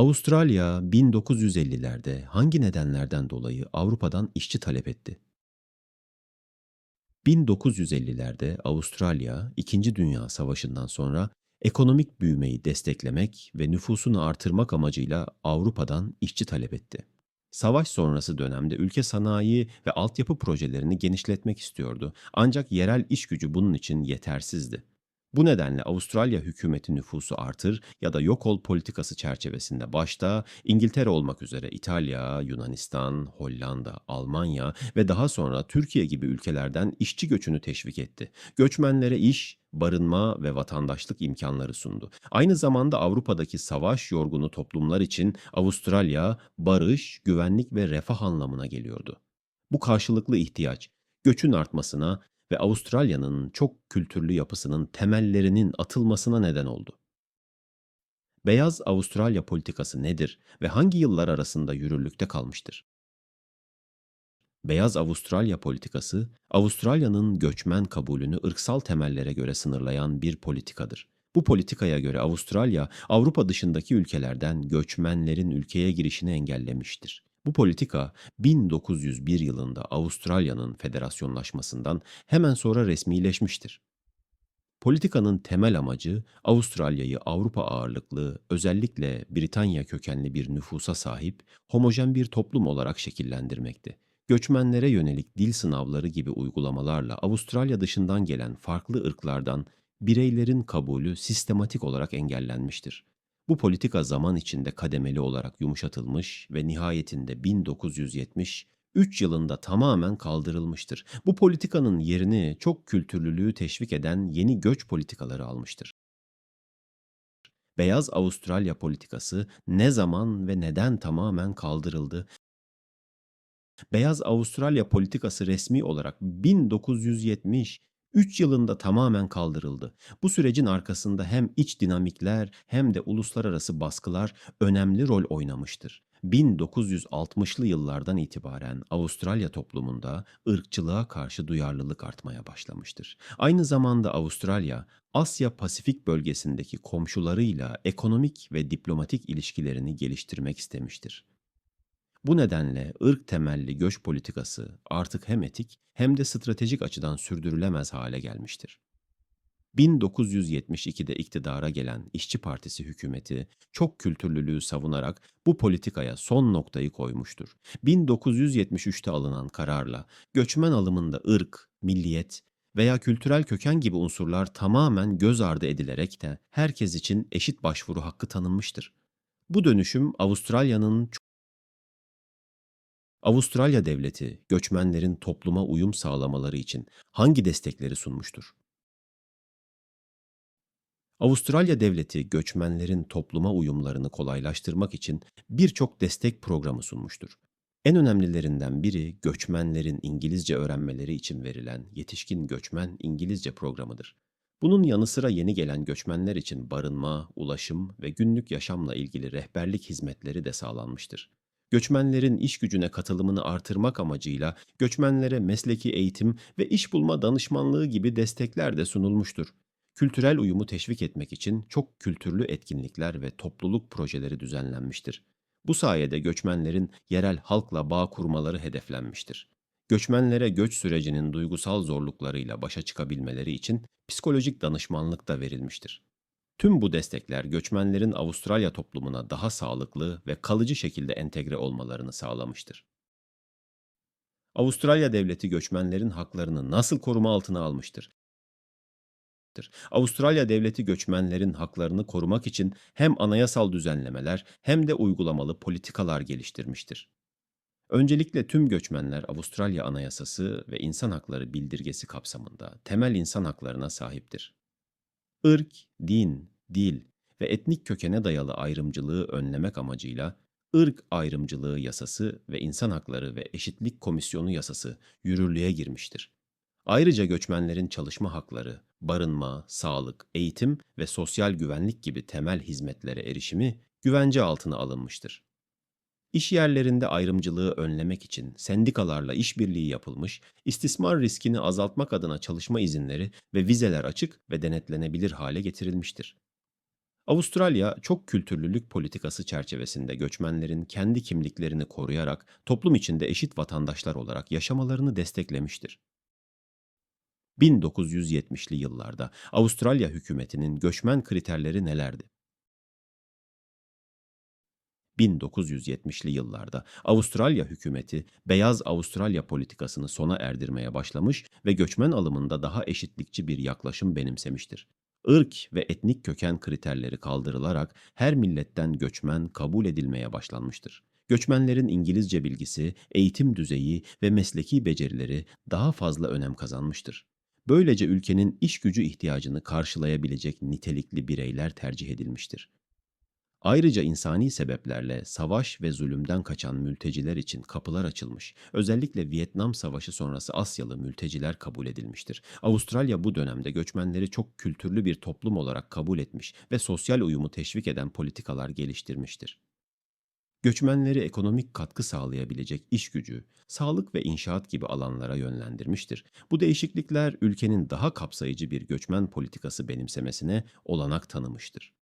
Avustralya 1950'lerde hangi nedenlerden dolayı Avrupa'dan işçi talep etti? 1950'lerde Avustralya, İkinci Dünya Savaşı'ndan sonra ekonomik büyümeyi desteklemek ve nüfusunu artırmak amacıyla Avrupa'dan işçi talep etti. Savaş sonrası dönemde ülke sanayi ve altyapı projelerini genişletmek istiyordu. Ancak yerel iş gücü bunun için yetersizdi. Bu nedenle Avustralya hükümeti nüfusu artır ya da yok ol politikası çerçevesinde başta İngiltere olmak üzere İtalya, Yunanistan, Hollanda, Almanya ve daha sonra Türkiye gibi ülkelerden işçi göçünü teşvik etti. Göçmenlere iş, barınma ve vatandaşlık imkanları sundu. Aynı zamanda Avrupa'daki savaş yorgunu toplumlar için Avustralya barış, güvenlik ve refah anlamına geliyordu. Bu karşılıklı ihtiyaç göçün artmasına ve Avustralya'nın çok kültürlü yapısının temellerinin atılmasına neden oldu. Beyaz Avustralya politikası nedir ve hangi yıllar arasında yürürlükte kalmıştır? Beyaz Avustralya politikası, Avustralya'nın göçmen kabulünü ırksal temellere göre sınırlayan bir politikadır. Bu politikaya göre Avustralya, Avrupa dışındaki ülkelerden göçmenlerin ülkeye girişini engellemiştir. Bu politika 1901 yılında Avustralya'nın federasyonlaşmasından hemen sonra resmileşmiştir. Politikanın temel amacı Avustralya'yı Avrupa ağırlıklı, özellikle Britanya kökenli bir nüfusa sahip homojen bir toplum olarak şekillendirmekti. Göçmenlere yönelik dil sınavları gibi uygulamalarla Avustralya dışından gelen farklı ırklardan bireylerin kabulü sistematik olarak engellenmiştir. Bu politika zaman içinde kademeli olarak yumuşatılmış ve nihayetinde 1973 yılında tamamen kaldırılmıştır. Bu politikanın yerini çok kültürlülüğü teşvik eden yeni göç politikaları almıştır. Beyaz Avustralya politikası ne zaman ve neden tamamen kaldırıldı? Beyaz Avustralya politikası resmi olarak 1970 3 yılında tamamen kaldırıldı. Bu sürecin arkasında hem iç dinamikler hem de uluslararası baskılar önemli rol oynamıştır. 1960'lı yıllardan itibaren Avustralya toplumunda ırkçılığa karşı duyarlılık artmaya başlamıştır. Aynı zamanda Avustralya, Asya Pasifik bölgesindeki komşularıyla ekonomik ve diplomatik ilişkilerini geliştirmek istemiştir. Bu nedenle ırk temelli göç politikası artık hem etik hem de stratejik açıdan sürdürülemez hale gelmiştir. 1972'de iktidara gelen İşçi Partisi hükümeti çok kültürlülüğü savunarak bu politikaya son noktayı koymuştur. 1973'te alınan kararla göçmen alımında ırk, milliyet veya kültürel köken gibi unsurlar tamamen göz ardı edilerek de herkes için eşit başvuru hakkı tanınmıştır. Bu dönüşüm Avustralya'nın Avustralya devleti göçmenlerin topluma uyum sağlamaları için hangi destekleri sunmuştur? Avustralya devleti göçmenlerin topluma uyumlarını kolaylaştırmak için birçok destek programı sunmuştur. En önemlilerinden biri göçmenlerin İngilizce öğrenmeleri için verilen Yetişkin Göçmen İngilizce programıdır. Bunun yanı sıra yeni gelen göçmenler için barınma, ulaşım ve günlük yaşamla ilgili rehberlik hizmetleri de sağlanmıştır göçmenlerin iş gücüne katılımını artırmak amacıyla göçmenlere mesleki eğitim ve iş bulma danışmanlığı gibi destekler de sunulmuştur. Kültürel uyumu teşvik etmek için çok kültürlü etkinlikler ve topluluk projeleri düzenlenmiştir. Bu sayede göçmenlerin yerel halkla bağ kurmaları hedeflenmiştir. Göçmenlere göç sürecinin duygusal zorluklarıyla başa çıkabilmeleri için psikolojik danışmanlık da verilmiştir. Tüm bu destekler göçmenlerin Avustralya toplumuna daha sağlıklı ve kalıcı şekilde entegre olmalarını sağlamıştır. Avustralya devleti göçmenlerin haklarını nasıl koruma altına almıştır? Avustralya devleti göçmenlerin haklarını korumak için hem anayasal düzenlemeler hem de uygulamalı politikalar geliştirmiştir. Öncelikle tüm göçmenler Avustralya Anayasası ve İnsan Hakları Bildirgesi kapsamında temel insan haklarına sahiptir. Irk, din, dil ve etnik kökene dayalı ayrımcılığı önlemek amacıyla ırk ayrımcılığı yasası ve insan hakları ve eşitlik komisyonu yasası yürürlüğe girmiştir. Ayrıca göçmenlerin çalışma hakları, barınma, sağlık, eğitim ve sosyal güvenlik gibi temel hizmetlere erişimi güvence altına alınmıştır. İş yerlerinde ayrımcılığı önlemek için sendikalarla işbirliği yapılmış, istismar riskini azaltmak adına çalışma izinleri ve vizeler açık ve denetlenebilir hale getirilmiştir. Avustralya çok kültürlülük politikası çerçevesinde göçmenlerin kendi kimliklerini koruyarak toplum içinde eşit vatandaşlar olarak yaşamalarını desteklemiştir. 1970'li yıllarda Avustralya hükümetinin göçmen kriterleri nelerdi? 1970'li yıllarda Avustralya hükümeti Beyaz Avustralya politikasını sona erdirmeye başlamış ve göçmen alımında daha eşitlikçi bir yaklaşım benimsemiştir. Irk ve etnik köken kriterleri kaldırılarak her milletten göçmen kabul edilmeye başlanmıştır. Göçmenlerin İngilizce bilgisi, eğitim düzeyi ve mesleki becerileri daha fazla önem kazanmıştır. Böylece ülkenin iş gücü ihtiyacını karşılayabilecek nitelikli bireyler tercih edilmiştir. Ayrıca insani sebeplerle savaş ve zulümden kaçan mülteciler için kapılar açılmış. Özellikle Vietnam Savaşı sonrası Asyalı mülteciler kabul edilmiştir. Avustralya bu dönemde göçmenleri çok kültürlü bir toplum olarak kabul etmiş ve sosyal uyumu teşvik eden politikalar geliştirmiştir. Göçmenleri ekonomik katkı sağlayabilecek iş gücü, sağlık ve inşaat gibi alanlara yönlendirmiştir. Bu değişiklikler ülkenin daha kapsayıcı bir göçmen politikası benimsemesine olanak tanımıştır.